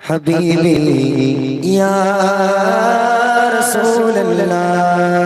حبيبي يا رسول الله.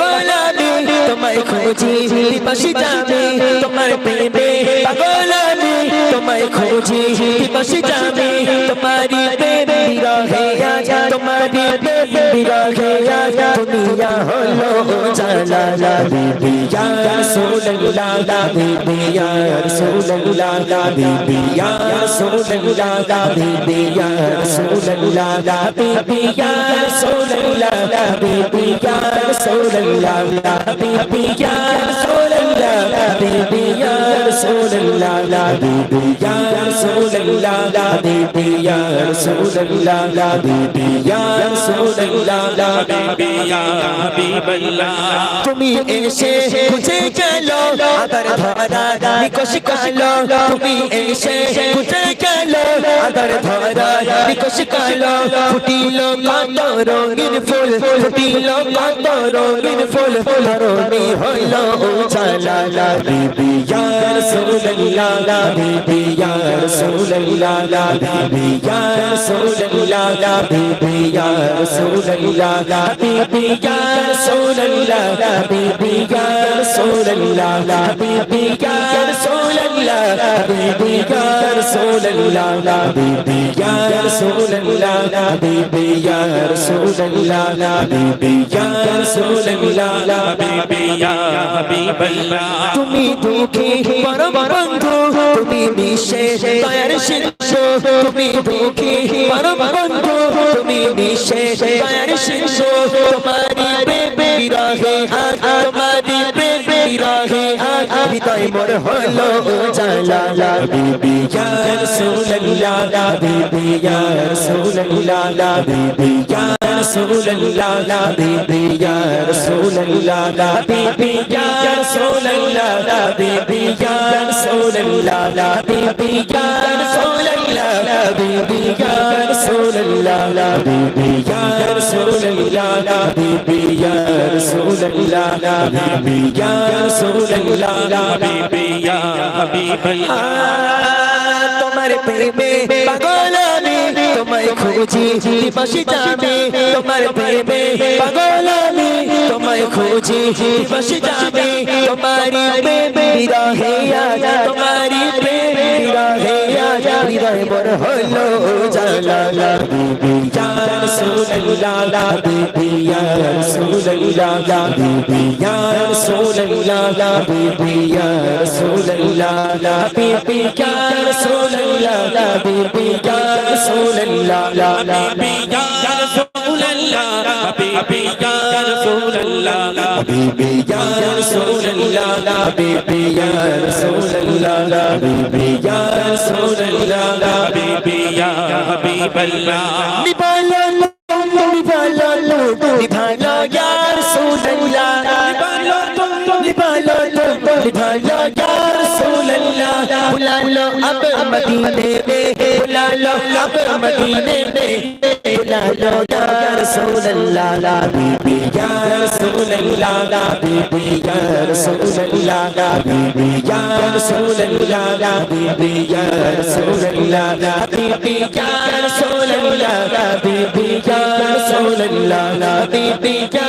পাগল আমি তোমায় খুঁজি পাশে যাবে তোমার প্রেমে পাগল তোমায় খুঁজি, দিবসি যাবে তোমারি প্রেম বিরহে আজা তোমারি প্রেম বিরহে আজা, দুনিয়া হলো জালা লা বিবি ইয়া রাসূলুল্লাহ, লা বিবি ইয়া রাসূলুল্লাহ, লা বিবি ইয়া রাসূলুল্লাহ, লা বিবি ইয়া রাসূলুল্লাহ, লা বিবি ইয়া রাসূলুল্লাহ, লা বিবি ইয়া রাসূলুল্লাহ, লা বিবি ইয়া রাসূলুল্লাহ লা বিবি رسول اللہ حبیبی یا رسول اللہ حبیبی یا رسول اللہ حبیبی یا رسول اللہ حبیبی یا حبیب اللہ تمی ایسے کھجے چلو ادر دھارا نکوش کالو تمی ایسے নিকশ কালো ফুটিল কত রঙিন ফুল, ফুটিল কত রঙিন ফুল ধরণী হইল উজালা। বিবি ইয়া রাসূলুল্লাহ বিবি ইয়া রাসূলুল্লাহ বিবি ইয়া রাসূলুল্লাহ বিবি ইয়া রাসূলুল্লাহ বিবি ইয়া রাসূলুল্লাহ বিবি ইয়া রাসূলুল্লাহ বিবি ইয়া রাসূলুল্লাহ বিবি رسول اللہ حبیبی یا رسول اللہ حبیبی یا رسول اللہ حبیبی یا رسول اللہ حبیبی یا حبیب اللہ তুমি দুঃখী পরম বন্ধু তুমি বিশ্বে দয়ার শীর্ষ তুমি দুঃখী পরম বন্ধু তুমি বিশ্বে দয়ার শীর্ষ তোমারি প্রেমের রাহে তোমারি প্রেমের রাহে হৃদয় মোর হলো জালা বিবি ইয়া রাসূলুল্লাহ বিবি ইয়া রাসূলুল্লাহ বিবি ইয়া রাসূলুল্লাহ বিবি ইয়া রাসূলুল্লাহ বিবি ইয়া রাসূলুল্লাহ বিবি ইয়া রাসূলুল্লাহ বিবি ইয়া রাসূলুল্লাহ বিবি ইয়া Rasulullah Habibi ya Rasulullah Habibi ya Rasulullah Habibi ya Rasulullah Habibi ya Habibi তোমার প্রেমে পাগল আমি তোমায় খুঁজি দিবসিত আমি তোমার প্রেমে পাগল আমি খুঁজি দিবসি যাবে। তোমারি প্রেম বিরহে আজা তোমারি প্রেম বিরহে আজা। হৃদয় বড় হলো জালা লা বিবি ইয়া اللہ حبیبی یا رسول اللہ حبیبی یا رسول اللہ حبیبی یا رسول اللہ حبیبی یا رسول اللہ حبیبی یا حبیب اللہ نبالا تم نبالا لو نبالا یا رسول اللہ نبالا تم نبالا لو نبالا یا رسول اللہ بلا لو اب مدینے میں بلا لو اب مدینے میں लो या रसूल अल्लाह ला बीबी या रसूल अल्लाह ला बीबी या रसूल अल्लाह ला बीबी या रसूल अल्लाह ला बीबी या रसूल अल्लाह ला बीबी या रसूल अल्लाह ला बीबी या रसूल अल्लाह ला बीबी या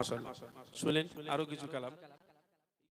মাশাআল্লাহ শুনলেন? আরও কিছু কালাম।